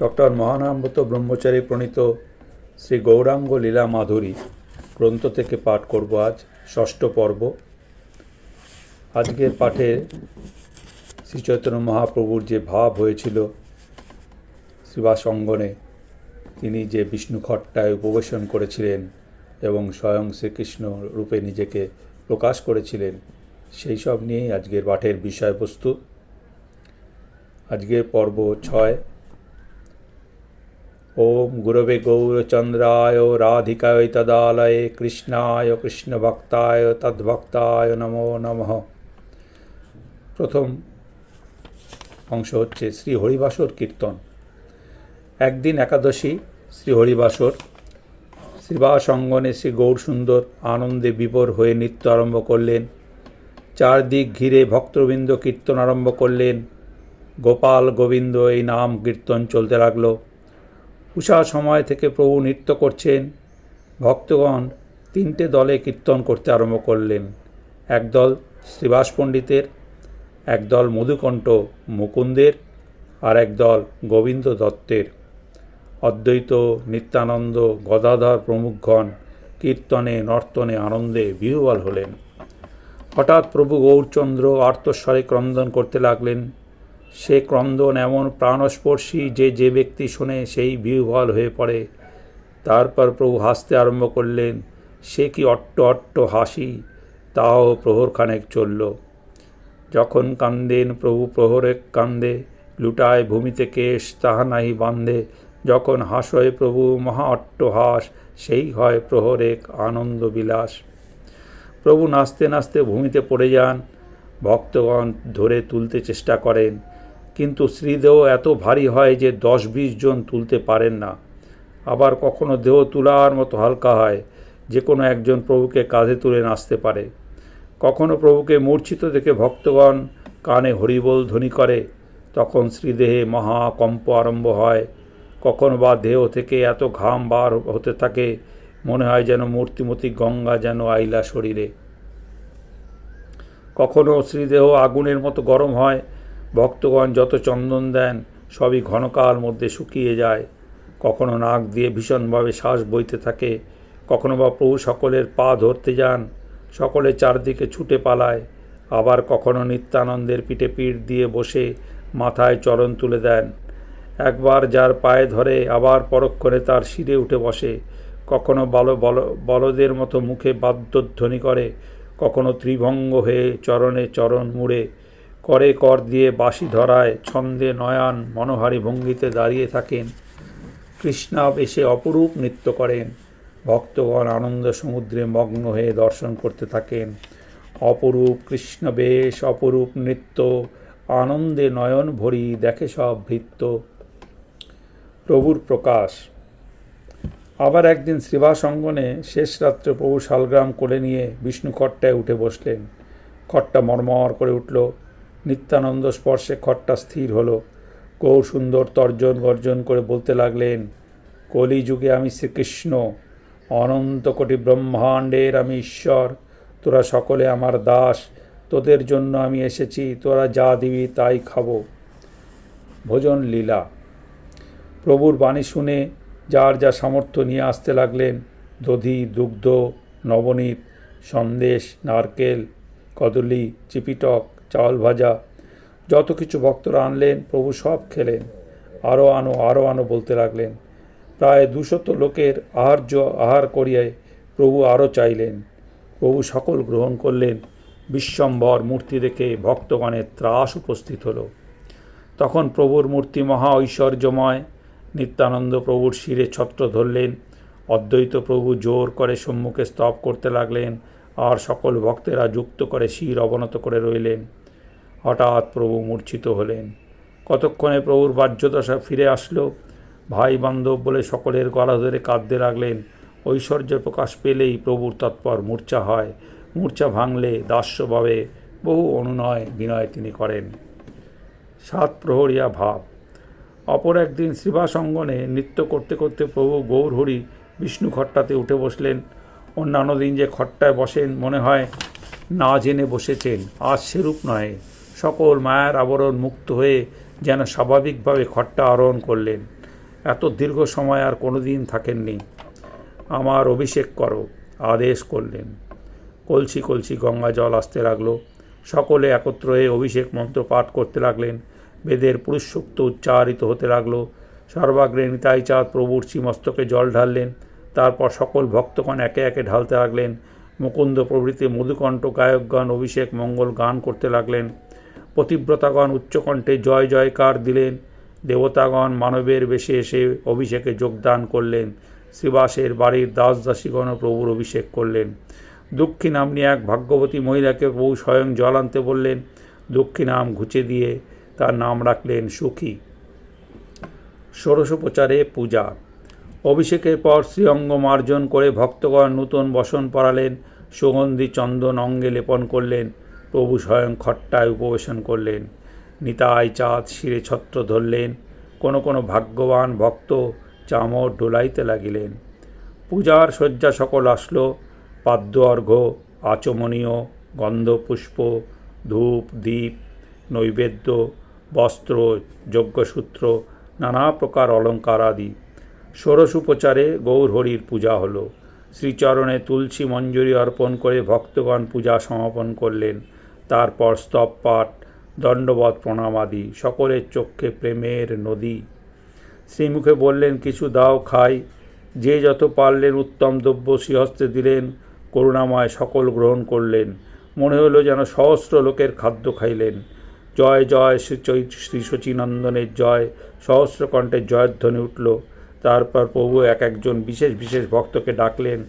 Doctor মহানামব্রত ব্রহ্মচারী প্রণীত শ্রী গৌরাঙ্গ লীলা মাধুরী গ্রন্থ থেকে পাঠ করব আজ, ষষ্ঠ পর্ব। আজকের পাঠে শ্রী চৈতন্য মহাপ্রভুর যে ভাব হয়েছিল শ্রীবাস অঙ্গনে তিনি যে বিষ্ণু খট্টায় উপবেশন করেছিলেন এবং স্বয়ং শ্রীকৃষ্ণ রূপে নিজেকে প্রকাশ করেছিলেন, সেই সব নিয়েই আজকের পাঠের বিষয়বস্তু। আজকের পর্ব ছয় ওম গুরবে গৌরচন্দ্রায় রাধিকায় তদালয়ে, কৃষ্ণায় কৃষ্ণভক্তায় তদ্ভক্তায় নমো নমঃ। প্রথম অংশ হচ্ছে শ্রী হরিবাসর কীর্তন। একদিন একাদশী, শ্রী হরিবাসর শ্রীবাস অঙ্গনে শ্রী গৌরসুন্দর আনন্দে বিভোর হয়ে নৃত্য আরম্ভ করলেন। চারদিক ঘিরে ভক্তবৃন্দ কীর্তন আরম্ভ করলেন। গোপাল গোবিন্দ এই নাম কীর্তন চলতে লাগল। উষা সময় থেকে প্রভু নৃত্য করছেন। ভক্তগণ তিনটে দলে কীর্তন করতে আরম্ভ করলেন। একদল শ্রীবাস পণ্ডিতের, একদল মধুকণ্ঠ মুকুন্দের আর একদল গোবিন্দ দত্তের। অদ্বৈত নিত্যানন্দ গদাধর প্রমুখগণ কীর্তনে, নর্তনে আনন্দে বিহ্বল হলেন। হঠাৎ প্রভু গৌরচন্দ্র আর্তস্বরে ক্রন্দন করতে লাগলেন। সে ক্রন্দন এমন প্রাণস্পর্শী যে যে ব্যক্তি শোনে সেই বিহ্বল হয়ে পড়ে। তারপর প্রভু হাসতে আরম্ভ করলেন, সে কি অট্ট অট্ট হাসি, তাও প্রহরখানেক চলল। যখন কান্দেন প্রভু প্রহরে কান্দে, লুটায় ভূমিতে কেশ, তাহা নাহি বান্ধে। যখন হাসয় প্রভু মহা অট্টহাস সেই হয় প্রহরেক আনন্দ বিলাস। প্রভু নাচতে নাচতে ভূমিতে পড়ে যান, ভক্তগণ ধরে তুলতে চেষ্টা করেন। কিন্তু শ্রীদেহ এত ভারী হয় যে দশ বিশ জন তুলতে পারেন না। আবার কখনো দেহ তোলার মতো হালকা হয় যে কোনো একজন প্রভুকে কাঁধে তুলে নাচতে পারে। কখনো প্রভুকে মূর্ছিত দেখে ভক্তগণ কানে হরিবোল ধ্বনি করে, তখন শ্রীদেহে মহাকম্প আরম্ভ হয়। কখনো বা দেহ থেকে এত ঘাম বার হতে থাকে, মনে হয় যেন মূর্তিমতি গঙ্গা যেন আইলা শরীরে। কখনো শ্রীদেহ আগুনের মতো গরম হয় ভক্তগণ যত চন্দন দেন, সবই ঘনকাল মধ্যে শুকিয়ে যায়। কখনো নাক দিয়ে ভীষণভাবে শ্বাস বইতে থাকে, কখনো বা প্রভু সকলের পা ধরতে যান, সকলে চারদিকে ছুটে পালায়, আবার কখনো নিত্যানন্দের পিঠে পিঠ দিয়ে বসে মাথায় চরণ তুলে দেন। একবার যার পায়ে ধরে আবার পরক্ষণে তার শিরে উঠে বসে, কখনো বল বল, বলদের মতো মুখে বাদ্যধ্বনি করে, কখনো ত্রিভঙ্গ হয়ে চরণে চরণ মুড়ে করে কর দিয়ে বাঁশি ধরায় ছন্দে নয়ান মনোহারী ভঙ্গিতে দাঁড়িয়ে থাকেন। কৃষ্ণাব এসে অপরূপ নৃত্য করেন। ভক্তগণ আনন্দ সমুদ্রে মগ্ন হয়ে দর্শন করতে থাকেন। অপরূপ কৃষ্ণ বেশ, অপরূপ নৃত্য, আনন্দে নয়ন ভরি দেখে সব ভৃত্য। প্রভুর প্রকাশ। আবার একদিন শ্রীবাস অঙ্গনে শেষ রাত্রে প্রভু শালগ্রাম কোলে নিয়ে বিষ্ণু খট্টায় উঠে বসলেন। খট্টা মর্মর করে উঠল। নিত্যানন্দ স্পর্শে খট্টা স্থির হলো। গৌর সুন্দর তর্জন গর্জন করে বলতে লাগলেন, কলিযুগে আমি শ্রীকৃষ্ণ, অনন্ত কোটি ব্রহ্মাণ্ডের আমি ঈশ্বর। তোরা সকলে আমার দাস, তোদের জন্য আমি এসেছি, তোরা যা দিবি তাই খাব। ভোজন লীলা। প্রভুর বাণী শুনে যার যা সামর্থ্য নিয়ে আসতে লাগলেন, দধি, দুগ্ধ, নবনীত, সন্দেশ, নারকেল, কদলি, চিপিটক চাউল ভাজা, যত কিছু ভক্তরা আনলেন, প্রভু সব খেলেন। আরও আনো আরও আনো বলতে লাগলেন। প্রায় দুশত লোকের আহার্য আহার করিয়ায় প্রভু আরও চাইলেন। প্রভু সকল গ্রহণ করলেন। বিশ্বম্বর মূর্তি দেখে ভক্তগণের ত্রাস উপস্থিত হলো। তখন প্রভুর মূর্তি মহা ঐশ্বর্যময়। নিত্যানন্দ প্রভুর শিরে ছত্র ধরলেন। অদ্বৈত প্রভু জোর করে সম্মুখে স্তব করতে লাগলেন। আর সকল ভক্তেরা যুক্ত করে শির অবনত করে রইলেন। হঠাৎ প্রভু মূর্ছিত হলেন। কতক্ষণে প্রভুর বাহ্যদশা ফিরে আসলো, ভাই বান্ধব বলে সকলের গলা ধরে কাঁদতে লাগলেন। ঐশ্বর্য প্রকাশ পেলেই প্রভুর তৎপর মূর্ছা হয়। মূর্ছা ভাঙলে দাস্যভাবে বহু অনুনয় বিনয় তিনি করেন। সাত প্রহরিয়া ভাব। অপর একদিন শ্রীবাস অঙ্গনে নৃত্য করতে করতে প্রভু গৌরহরি বিষ্ণু খট্টাতে উঠে বসলেন। অন্যান্য দিন যে খট্টায় বসেন মনে হয় না জেনে বসেছেন। আজ সেরূপ নয়। সকল মায়ার আবরণ মুক্ত হয়ে যেন স্বাভাবিকভাবে খট্টা আরোহণ করলেন। এত দীর্ঘ সময় আর কোনো দিন থাকেননি। আমার অভিষেক করো, আদেশ করলেন। কলসি কলসি গঙ্গা জল আসতে লাগল। সকলে একত্র হয়ে অভিষেক মন্ত্র পাঠ করতে লাগলেন। বেদের পুরুষসূক্ত উচ্চারিত হতে লাগল। সর্বাগ্রে নিতাই চাঁদ প্রভুর শ্রীমস্তকে জল ঢাললেন। তারপর সকল ভক্তগণ একে একে ঢালতে লাগলেন। মুকুন্দ প্রভৃতি মধুকণ্ঠ গায়কগণ অভিষেক মঙ্গল গান করতে লাগলেন। পতিব্রতাগণ উচ্চকণ্ঠে জয় জয়কার দিলেন। দেবতাগণ মানবের বেশে এসে অভিষেকে যোগদান করলেন। শ্রীবাসের বাড়ির দাস দাসীগণ প্রভুর অভিষেক করলেন। দক্ষী নামনি এক ভাগ্যবতী মহিলাকে প্রভু স্বয়ং জল আনতে বললেন। দক্ষী নাম ঘুচে দিয়ে তার নাম রাখলেন সুখী। ষোড়শোপচারে পূজা। অভিষেকের পর শ্রীঅঙ্গ মার্জন করে ভক্তগণ নূতন বসন পরালেন। সুগন্ধি চন্দন অঙ্গে লেপন করলেন। প্রভু স্বয়ং খট্টায় উপবেশন করলেন। নিতাই চাঁদ শিরে ছত্র ধরলেন। কোনো কোনো ভাগ্যবান ভক্ত চামর ডোলাইতে লাগিলেন। পূজার শয্যা সকল আসলো। পাদ্য অর্ঘ্য আচমনীয়, গন্ধপুষ্প, ধূপ দ্বীপ নৈবেদ্য, বস্ত্র, যজ্ঞসূত্র, নানা প্রকার অলঙ্কার আদি। ষোড়শ উপচারে গৌরহরির পূজা হলো। শ্রীচরণে তুলসী মঞ্জুরি অর্পণ করে ভক্তগণ পূজা সমাপন করলেন। তারপর স্তব পাঠ দণ্ডবধ প্রণাম আদি, সকলের চক্ষে প্রেমের নদী। শ্রীমুখে বললেন, কিছু দাও খাই। যে যত পারলেন উত্তম দ্রব্য শ্রীহস্তে দিলেন, করুণাময় সকল গ্রহণ করলেন। মনে হলো যেন সহস্র লোকের খাদ্য খাইলেন। জয় জয়, শ্রী চৈ শ্রী শচীনন্দনের জয়। সহস্র কণ্ঠের জয়ধ্বনি উঠল। তারপর প্রভু এক একজন বিশেষ বিশেষ ভক্তকে ডাকলেন।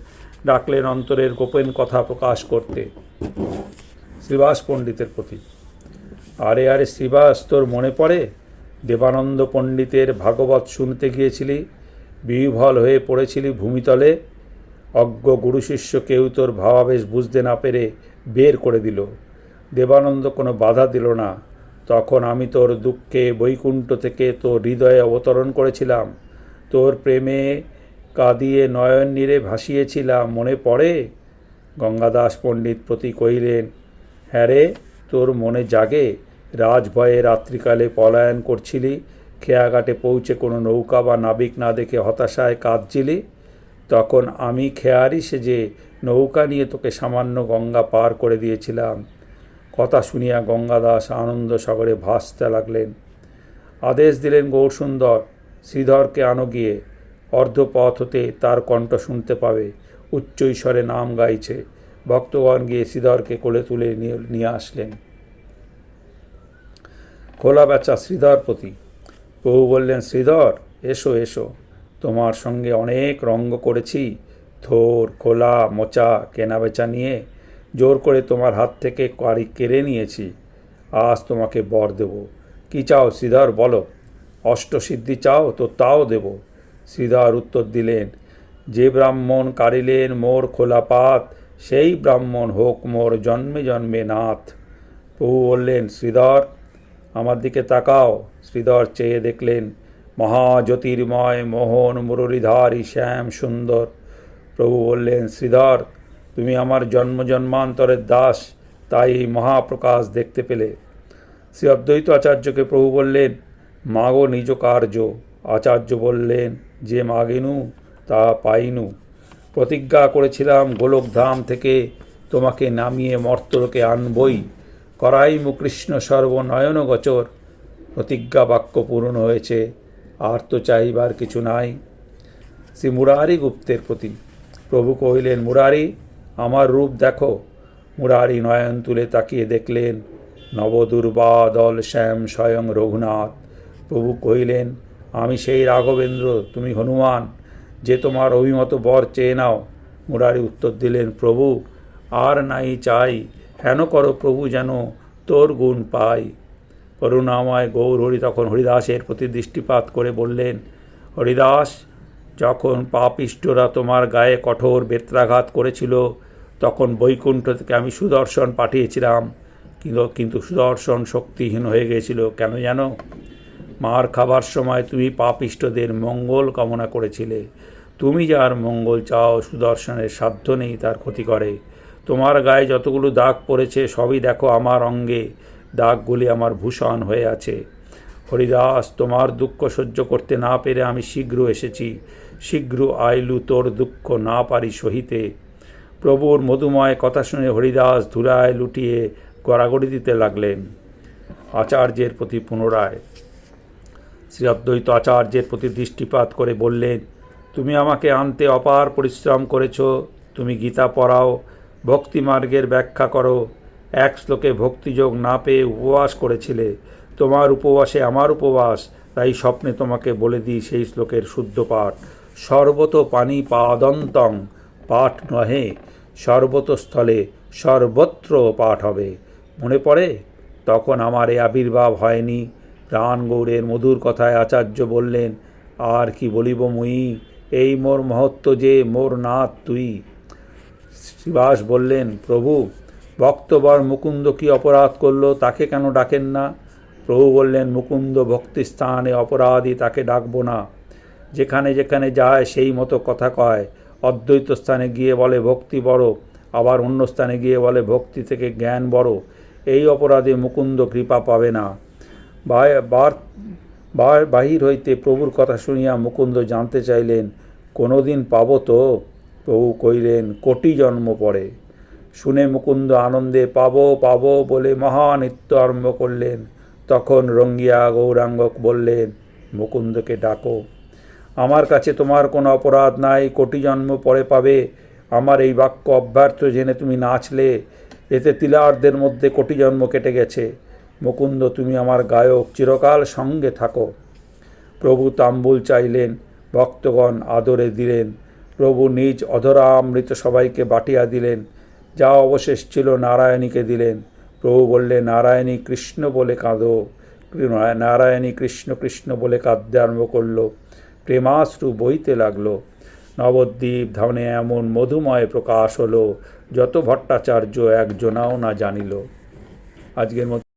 ডাকলেন অন্তরের গোপন কথা প্রকাশ করতে। শ্রীবাস পণ্ডিতের প্রতি। আরে আরে শ্রীবাস, তোর মনে পড়ে? দেবানন্দ পণ্ডিতের ভাগবত শুনতে গিয়েছিলি? বিহ্বল হয়ে পড়েছিলি ভূমিতলে? অজ্ঞ গুরু শিষ্য কেউ তোর ভাবাবেশ বুঝতে না পেরে বের করে দিল। দেবানন্দ কোনো বাধা দিল না। তখন আমি তোর দুঃখে বৈকুণ্ঠ থেকে তোর হৃদয়ে অবতরণ করেছিলাম। তোর প্রেমে কাঁদিয়ে নয়ন নীরে ভাসিয়েছিলাম। মনে পড়ে? গঙ্গাদাস পণ্ডিত প্রতি কহিলেন হ্যাঁ তোর মনে জাগে? রাজভয়ে রাত্রিকালে পলায়ন করছিলি? খেয়াঘাটে পৌঁছে কোনো নৌকা বা নাবিক না দেখে হতাশায় কাঁদছিলি? তখন আমি খেয়ারি সেজে নৌকা নিয়ে তোকে সামান্য গঙ্গা পার করে দিয়েছিলাম। কথা শুনিয়া গঙ্গাদাস আনন্দ সাগরে ভাসতে লাগলেন। আদেশ দিলেন গৌরসুন্দর, শ্রীধরকে আনো গিয়ে। অর্ধপথ হতে তার কণ্ঠ শুনতে পাবে। উচ্চ ঈশ্বরে নাম গাইছে ভক্তগণ গিয়ে শ্রীধরকে কোলে তুলে নিয়ে আসলেন। খোলা বেচা শ্রীধর প্রতি। প্রভু বললেন, শ্রীধর, এসো এসো। তোমার সঙ্গে অনেক রঙ্গ করেছি। থোর, খোলা, মোচা, কেনাবেচা নিয়ে জোর করে তোমার হাত থেকে কারি কেড়ে নিয়েছি। আজ তোমাকে বর দেব। কি চাও শ্রীধর বলো। অষ্টসিদ্ধি চাও তো তাও দেব। শ্রীধর উত্তর দিলেন, যে ব্রাহ্মণ কারিলেন মোর খোলা পাত সেই ব্রাহ্মণ হোক মোর জন্মে জন্মে নাথ। প্রভু বললেন, শ্রীধর, আমার দিকে তাকাও। শ্রীধর চেয়ে দেখলেন, মহাজ্যোতির্ময়, মোহন, মুরলীধারী, শ্যাম সুন্দর। প্রভু বললেন, শ্রীধর, তুমি আমার জন্ম জন্মান্তরের দাস, তাই মহাপ্রকাশ দেখতে পেলে। শ্রী অদ্বৈত আচার্যকে প্রভু বললেন, মাগো নিজ কার্য। আচার্য বললেন, যে মাগিনু, তা পাইনু। প্রতিজ্ঞা করেছিলাম গোলকধাম থেকে তোমাকে নামিয়ে মর্তলোকে আনবই। করাই কৃষ্ণ সর্বনয়ন গোচর প্রতিজ্ঞা বাক্য পূরণ হয়েছে, আর তো চাইবার কিছু নাই। শ্রী মুরারি গুপ্তের প্রতি। প্রভু কহিলেন, মুরারি, আমার রূপ দেখো। মুরারি নয়ন তুলে তাকিয়ে দেখলেন, নবদুর্বাদল শ্যাম স্বয়ং রঘুনাথ। প্রভু কহিলেন, আমি সেই রাঘবেন্দ্র, তুমি হনুমান। যে তোমার অভিমত বর চেয়ে নাও। মুরারি উত্তর দিলেন, প্রভু, আর নাই চাই। হেন করো প্রভু যেন তোর গুণ পাই। করুণাময় গৌর হরি তখন হরিদাসের প্রতি দৃষ্টিপাত করে বললেন, হরিদাস, যখন পাপিষ্টরা তোমার গায়ে কঠোর বেত্রাঘাত করেছিল, তখন বৈকুণ্ঠ থেকে আমি সুদর্শন পাঠিয়েছিলাম। কিন্তু কিন্তু সুদর্শন শক্তিহীন হয়ে গিয়েছিল। কেন জানো? মার খাবার সময় তুমি পাপিষ্টদের মঙ্গল কামনা করেছিলে। তুমি যার মঙ্গল চাও, সুদর্শনের সাধ্য নেই তার ক্ষতি করে। তোমার গায়ে যতগুলো দাগ পড়েছে, সবই দেখো আমার অঙ্গে। দাগগুলি আমার ভূষণ হয়ে আছে। হরিদাস, তোমার দুঃখ সহ্য করতে না পেরে আমি শীঘ্র এসেছি। শীঘ্র আইলু তোর দুঃখ না পারি সহিতে। প্রভুর মধুময় কথা শুনে হরিদাস ধুলায় লুটিয়ে গড়াগড়ি দিতে লাগলেন। আচার্যের প্রতি পুনরায় শ্রী অদ্বৈত আচার্যের প্রতি দৃষ্টিপাত করে বললেন, তুমি আমাকে আনতে অপার পরিশ্রম করেছ। তুমি গীতা পড়াও ভক্তিমার্গের ব্যাখ্যা করো। এক শ্লোকে ভক্তিযোগ না পেয়ে উপবাস করেছিলে। তোমার উপবাসে আমার উপবাস, তাই স্বপ্নে তোমাকে বলে দিই সেই শ্লোকের শুদ্ধ পাঠ। সর্বত পানি পাদন্তং পাঠ নহে সর্বতস্থলে সর্বত্র পাঠ হবে। মনে পড়ে? তখন আমার এ আবির্ভাব হয়নি। প্রাণ গৌরের মধুর কথায় আচার্য বললেন, আর কি বলিব মুই? এই মোর মহত্ব যে, মোর নাথ তুই। শ্রীবাস বললেন, প্রভু, ভক্তবর মুকুন্দ কি অপরাধ করল? তাকে কেন ডাকেন না? প্রভু বললেন, মুকুন্দ ভক্তি স্থানে অপরাধী, তাকে ডাকবো না। যেখানে যেখানে যায়, সেই মতো কথা কয়। অদ্বৈত স্থানে গিয়ে বলে, ভক্তি বড়। আবার অন্য স্থানে গিয়ে বলে, ভক্তি থেকে জ্ঞান বড়। এই অপরাধে মুকুন্দ কৃপা পাবে না। বাহির হইতে প্রভুর কথা শুনিয়া মুকুন্দ জানতে চাইলেন, কোনোদিন পাবো তো? প্রভু কইলেন কোটি জন্ম পরে। শুনে মুকুন্দ আনন্দে, পাবো পাবো বলে মহানিত্য আরম্ভ করলেন। তখন রঙ্গিয়া গৌরাঙ্গ বললেন, মুকুন্দকে ডাকো। আমার কাছে তোমার কোনো অপরাধ নাই, কোটি জন্ম পরে পাবে। আমার এই বাক্য অব্যর্থ জেনে তুমি নাচলে। এতে তিলার্ধের মধ্যে কোটি জন্ম কেটে গেছে। মুকুন্দ, তুমি আমার গায়ক, চিরকাল সঙ্গে থাকো। প্রভু তাম্বুল চাইলেন, ভক্তগণ আদরে দিলেন। প্রভু নিজ অধরামৃত সবাইকে বাটিয়া দিলেন। যা অবশেষ ছিল নারায়ণীকে দিলেন। প্রভু বললে নারায়ণী কৃষ্ণ বলে কাঁদো। নারায়ণী কৃষ্ণ কৃষ্ণ বলে কাঁদতে আরম্ভ করল। প্রেমাশ্রু বইতে লাগল। নবদ্বীপ ধামনে এমন মধুময় প্রকাশ হলো, যত ভট্টাচার্য একজনাও না জানিল। আজকের মতো